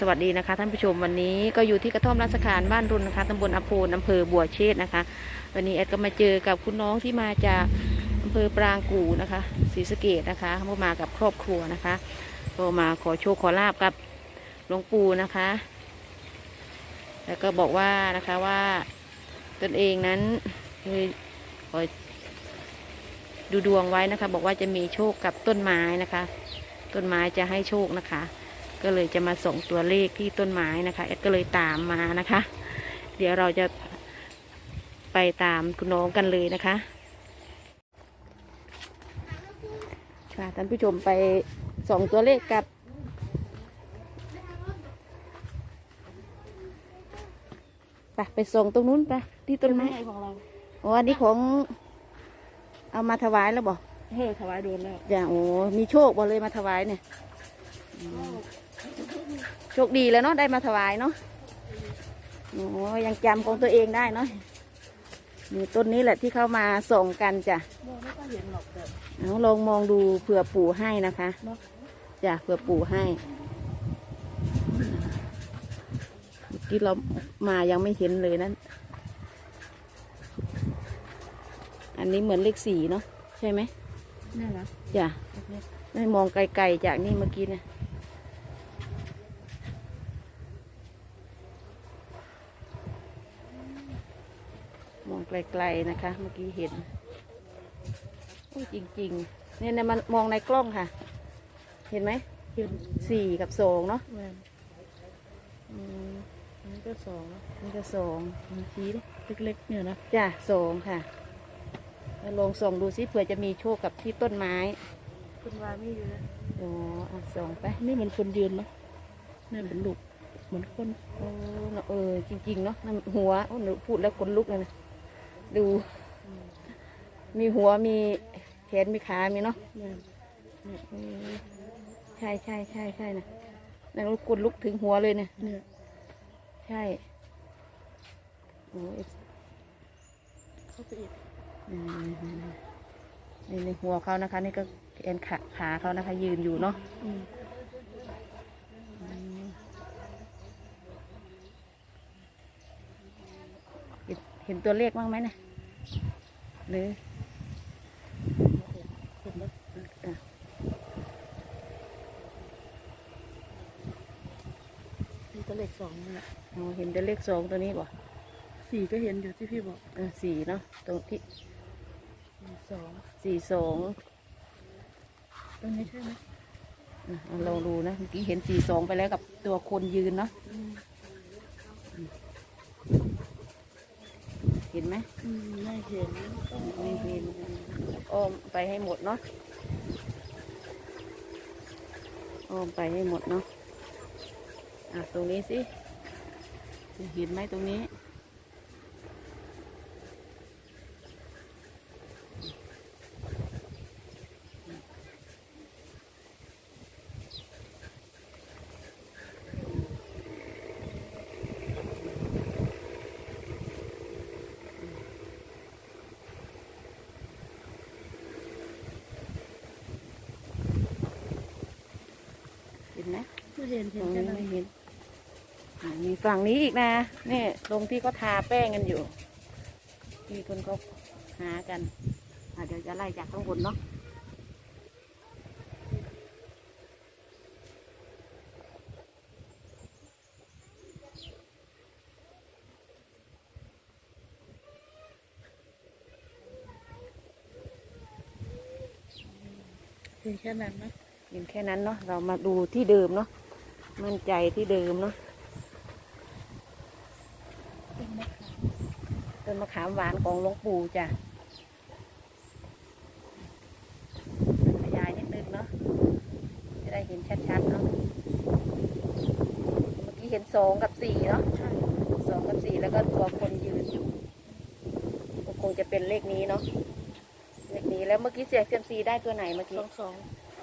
สวัสดีนะคะท่านผู้ชมวันนี้ก็อยู่ที่กระท่อมราชการบ้านรุนนะคะตำบลอโพนอำเภอบัวเชษนะคะ วันนี้แอดก็มาเจอกับคุณน้องที่มาจากอำเภอปรางกูนะคะศรีสะเกดนะคะเขามากับครอบครัวนะคะก็มาขอโชคขอลาบกับหลวงปู่นะคะ แล้วก็บอกว่านะคะว่าตนเองนั้นเคยขอดูดวงไว้นะคะ บอกว่าจะมีโชคกับต้นไม้นะคะ ต้นไม้จะให้โชคนะคะ ก็เลยจะมาส่งตัวเลขที่ต้นไม้นะคะแอดก็เลยตามมานะคะ เดี๋ยวเราจะไปตามคุณน้องกันเลยนะคะค่ะท่านผู้ชมไปส่งตัวเลขกับไปไปส่งตรงนู้นไปที่ต้นไม้ของเราอ๋ออันนี้ของเอามาถวายแล้วบอกเฮ้ยถวายโดนแล้วอย่าโอ้มีโชคบ่เลยมาถวายเนี่ยอืม โชคดีแล้วเนาะได้มาถวายเนาะโอ้ยังจำของตัวเองได้เนาะนี่ต้นนี้แหละที่เข้ามาส่งกันจ้ะมองไม่ค่อยเห็นหรอกแต่เอาลองมองดูเผื่อปู่ให้นะคะเนาะจ้ะเผื่อปู่ให้เมื่อกี้เรามายังไม่เห็นเลยนั้นอันนี้เหมือนเลขสี่เนาะใช่ไหมนี่นะจ้ะไม่มองไกลๆจากนี่เมื่อกี้เนี่ยมอง ไกลๆนะคะ เมื่อกี้เห็นโอ้ยจริงๆเนี่ยเนี่ยมันมองในกล้องค่ะ เห็นไหมเห็นสี่กับสองเนาะแม่นอืมอันนี้ก็สองนะนี่ก็สองชี้ดิเล็กๆเนี่ยนะจ้ะสองค่ะแล้วลองส่องดูซิเผื่อจะมีโชคกับที่ต้นไม้คุณวามีอยู่นะอ๋ออะส่องไปนี่เหมือนคนยืนเนาะนี่เป็นลูกเหมือนคนเออเนอะเออจริงๆเนาะนั่นหัวโอ้หนูพูดแล้วขนลุกเลยนะ ดู มีหัวมีแขนมีขามีเนาะแม่นเออใช่ใช่ใช่ใช่นะนั่นขนลุกถึงหัวเลยเนี่ยเนี่ยใช่โอ้ยเข้าไปอีกอืมนี่ในหัวเขานะคะ นี่ก็แขนขาขาเขานะคะ ยืนอยู่เนาะอืมเห็นเห็นตัวเลขบ้างไหมเนะหรือ เห็นแล้วอะมีตัวเลขสองนี่แหละอ๋อเห็นแต่เลขสองตัวนี้บ่สี่ก็เห็นอยู่ที่พี่บอกเออสี่เนาะตรงที่สี่สองสี่สองตรงนี้ใช่ไหมอะเอาลองดูนะเมื่อกี้เห็นสี่สองไปแล้วกับตัวคนยืนเนาะอืม เห็นไหมไม่เห็นไม่เห็นอ้อมไปให้หมดเนาะอ้อมไปให้หมดเนาะอะตรงนี้สิเห็นไหมตรงนี้ เห็นไหม ไม่ เห็นเห็นงแค่นี้นั้นไม่เห็นอะมีฝั่งนี้อีกนะนี่ตรงที่เขาทาแป้งกันอยู่ที่คนเขาหากันอ่เดี๋ยวจะไล่จากข้างบนเนาะเห็นแค่นั้นนะเห็นแค่นั้นเนาะเรามาดูที่เดิมเนาะ มั่นใจที่เดิมเนาะเป็นมะขามต้นมะขามหวานของหลวงปู่จ้ะขยายนิดนึงเนาะจะได้เห็นชัดๆเนาะเมื่อกี้เห็นสองกับสี่เนาะใช่สองกับสี่แล้วก็ตัวคนยืนอยู่ก็คงจะเป็นเลขนี้เนาะเลขนี้แล้วเมื่อกี้เสียงเซียมซีได้ตัวไหนเมื่อสกี้องสอง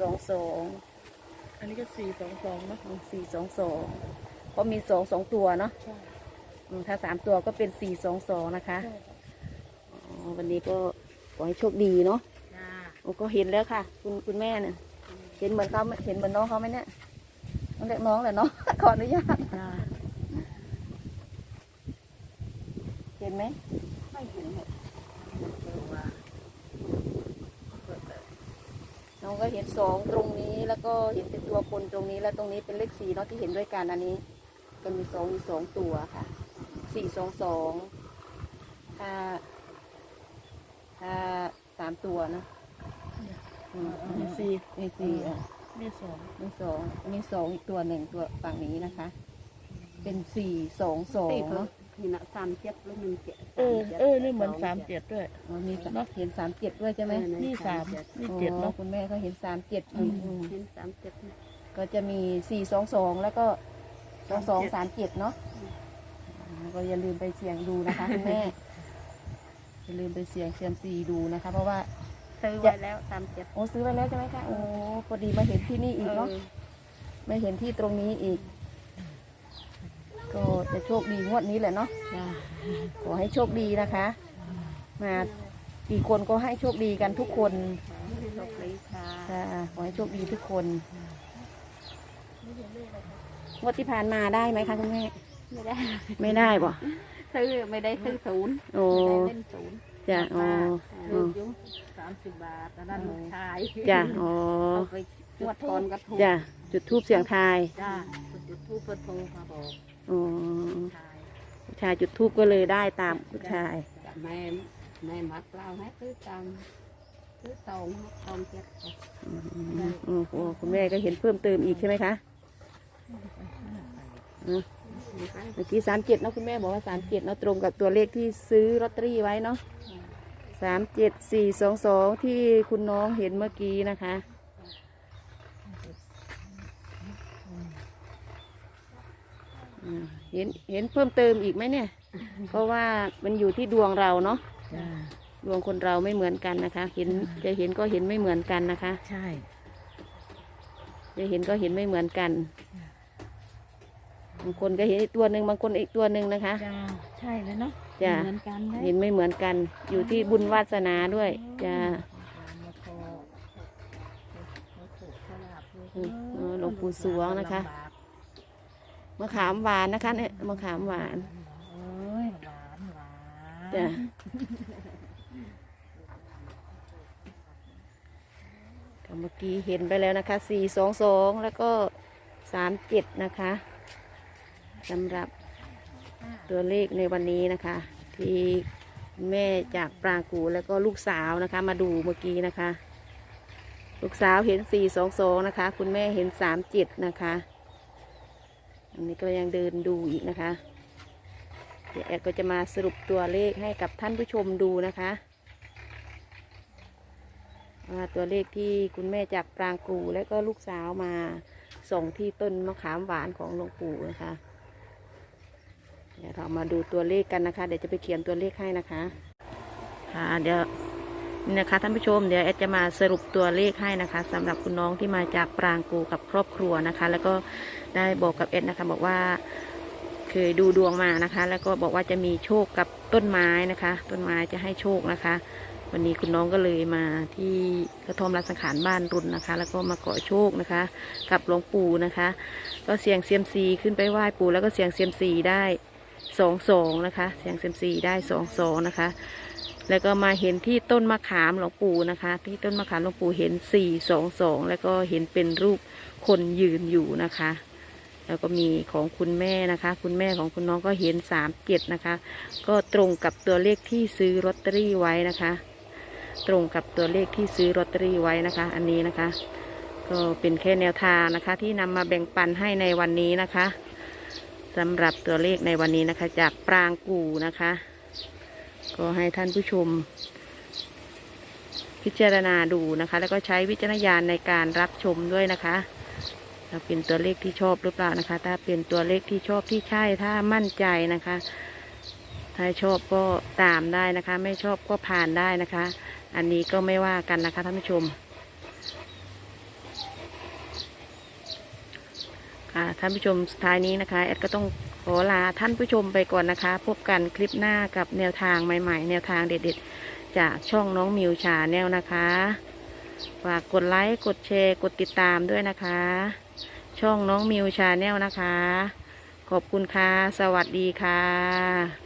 สองสอง อันนี้ก็สี่สองสองเนาะสี่สองสองเพราะมีสองสองตัวเนาะใช่อืมถ้าสามตัวก็เป็นสี่สองสองนะคะใช่อ๋อวันนี้ก็ขอให้โชคดีเนาะจ้าโอ้ก็เห็นแล้วค่ะ คุณคุณแม่เนี่ยเห็นเหมือนเขาไหมเห็นเหมือนน้องเขาไหมเนี่ยน้องเด็กน้องแหละเนาะเขขออนุญาตจ้าเห็นไหมไม่เห็นเลยน้องก็เห็นสองตรงนี้ แล้วก็เห็นเป็นตัวคนตรงนี้แล้วตรงนี้เป็นเลขสี่เนาะที่เห็นด้วยกันอันนี้ก็มีสองมีสองตัวค่ะสี่สองสองถ้าถ้าสามตัวนะอืมมีสี่มีสี่อะมีสองมีสองมีสองอีกตัวหนึ่งตัวฝั่งนี้นะคะ เป็นสี่สองสองเนาะ นี่นะสามเจ็ดแล้วหนึ่งเจ็ดเออ เออ นี่เหมือนสามเจ็ดด้วย อ๋อมีสามเห็นสามเจ็ดด้วยใช่ไหมนี่สามนี่เจ็ดอ๋อเนาะ คุณแม่ก็เห็นสามเจ็ดอืมอืมเห็นสามเจ็ดก็จะมีสี่สองสองแล้วก็สองสองสามเจ็ดเนาะอ่าก็อย่าลืมไปเสี่ยงดูนะคะคุณแม่อย่าลืมไปเสี่ยงเซียมซีดูนะคะ เพราะว่าซื้อไว้แล้วสามเจ็ดโอ้ซื้อไว้แล้วใช่ไหมคะโอ้พอดีมาเห็นที่นี่อีกเนาะมาเห็นที่ตรงนี้อีก ก็จะโชคดีงวดนี้แหละเนาะจ้าขอให้โชคดีนะคะ มากี่คนก็ให้โชคดีกันทุกคนโชคดีค่ะค่ะขอให้โชคดีทุกคนงวดที่ผ่านมาได้ไหมคะคุณแม่ไม่ได้ไม่ได้บ่ซื้อไม่ได้ซื้อศูนย์โอ้ไม่ได้เล่นศูนย์จ้ะอ๋อลูกยุ่งสามสิบบาทแล้วนั่นลูกชายจ้ะอ๋อเอาไปงวดก่อนก็ถูกจ้ะจุดทูบเสียงทาย จ้าจุดทูปเปิดโทรมาบอก อ๋อชายผู้ชายจุดทูบก็เลยได้ตามผู้ชายจ้ะแม่แม่มัดเราให้ซื้อตังซื้อสองสองเจ็ดอืมโอ้โหคุณแม่ก็เห็นเพิ่มเติมอีกใช่ไหมคะอืมเมื่อกี้สามเจ็ดเนาะคุณแม่บอกว่าสามเจ็ดเนาะตรงกับตัวเลขที่ซื้อลอตเตอรี่ไว้เนาะสามเจ็ดสี่สองสองที่คุณน้องเห็นเมื่อกี้นะคะ อืม เห็นเห็นเพิ่มเติมอีกไหมเนี่ย เพราะว่ามันอยู่ที่ดวงเราเนาะจ้าดวงคนเราไม่เหมือนกันนะคะ เห็นจะเห็นก็เห็นไม่เหมือนกันนะคะ ใช่ จะเห็นก็เห็นไม่เหมือนกัน บางคนก็เห็นอีกตัวหนึ่งบางคนอีกตัวหนึ่งนะคะ จ้า ใช่เลยเนาะจ้ะ เหมือนกันเลยเห็นไม่เหมือนกัน อยู่ที่บุญวาสนาด้วยจ้าอืมเออหลวงปู่สวงนะคะ มะขามหวานนะคะเนี่ยมะขามหวานเอ้ยหวานหวานจ้ะก็เมื่อกี้เห็นไปแล้วนะคะสี่สองสองแล้วก็สามเจ็ดนะคะสำหรับตัวเลขในวันนี้นะคะ ที่แม่จากปรางกูแล้วก็ลูกสาวนะคะ มาดูเมื่อกี้นะคะ ลูกสาวเห็นสี่สองสองนะคะ คุณแม่เห็นสามเจ็ดนะคะ อันนี้ก็ยังเดินดูอีกนะคะ เดี๋ยวแอดก็จะมาสรุปตัวเลขให้กับท่านผู้ชมดูนะคะว่าตัวเลขที่คุณแม่จากปรางกูและก็ลูกสาวมาส่งที่ต้นมะขามหวานของหลวงปู่นะคะ เดี๋ยวเรามาดูตัวเลขกันนะคะ เดี๋ยวจะไปเขียนตัวเลขให้นะคะ ค่ะเดี๋ยว นี่นะคะท่านผู้ชมเดี๋ยวแอดจะมาสรุปตัวเลขให้นะคะสำหรับคุณน้องที่มาจากปรางกูกับครอบครัวนะคะ แล้วก็ได้บอกกับแอดนะคะบอกว่าเคยดูดวงมานะคะ แล้วก็บอกว่าจะมีโชคกับต้นไม้นะคะ ต้นไม้จะให้โชคนะคะ วันนี้คุณน้องก็เลยมาที่กระท่อมรัสังขารบ้านรุนนะคะ แล้วก็มาขอโชคนะคะ กับหลวงปู่นะคะ ก็เสียงเซียมซีขึ้นไปไหว้ปู่แล้วก็เสียงเซียมซีได้สองสองนะคะ เสียงเซียมซีได้สองสองนะคะ แล้วก็มาเห็นที่ต้นมะขามหลวงปู่นะคะ ที่ต้นมะขามหลวงปู่เห็นสี่สองสองแล้วก็เห็นเป็นรูปคนยืนอยู่นะคะ แล้วก็มีของคุณแม่นะคะ คุณแม่ของคุณน้องก็เห็นสามเจ็ดนะคะ ก็ตรงกับตัวเลขที่ซื้อลอตเตอรี่ไว้นะคะ ตรงกับตัวเลขที่ซื้อลอตเตอรี่ไว้นะคะ อันนี้นะคะ ก็เป็นแค่แนวทางนะคะ ที่นำมาแบ่งปันให้ในวันนี้นะคะสำหรับตัวเลขในวันนี้นะคะ จากปรางกูนะคะ ก็ให้ท่านผู้ชม พิจารณาดูนะคะ แล้วก็ใช้วิจารณญาณในการรับชมด้วยนะคะถ้าเป็นตัวเลขที่ชอบหรือเปล่านะคะ ถ้าเป็นตัวเลขที่ชอบที่ใช่ถ้ามั่นใจนะคะ ถ้าชอบก็ตามได้นะคะ ไม่ชอบก็ผ่านได้นะคะ อันนี้ก็ไม่ว่ากันนะคะท่านผู้ชมค่ะท่านผู้ชมสุดท้ายนี้นะคะแอดก็ต้อง ขอลาท่านผู้ชมไปก่อนนะคะ พบกันคลิปหน้ากับแนวทางใหม่ๆ แนวทางเด็ดๆ จากช่องน้องมิวชาแนลนะคะฝากกดไลค์กดแชร์กดติดตามด้วยนะคะ ช่องน้องมิวชาแนลนะคะ ขอบคุณค่ะ สวัสดีค่ะ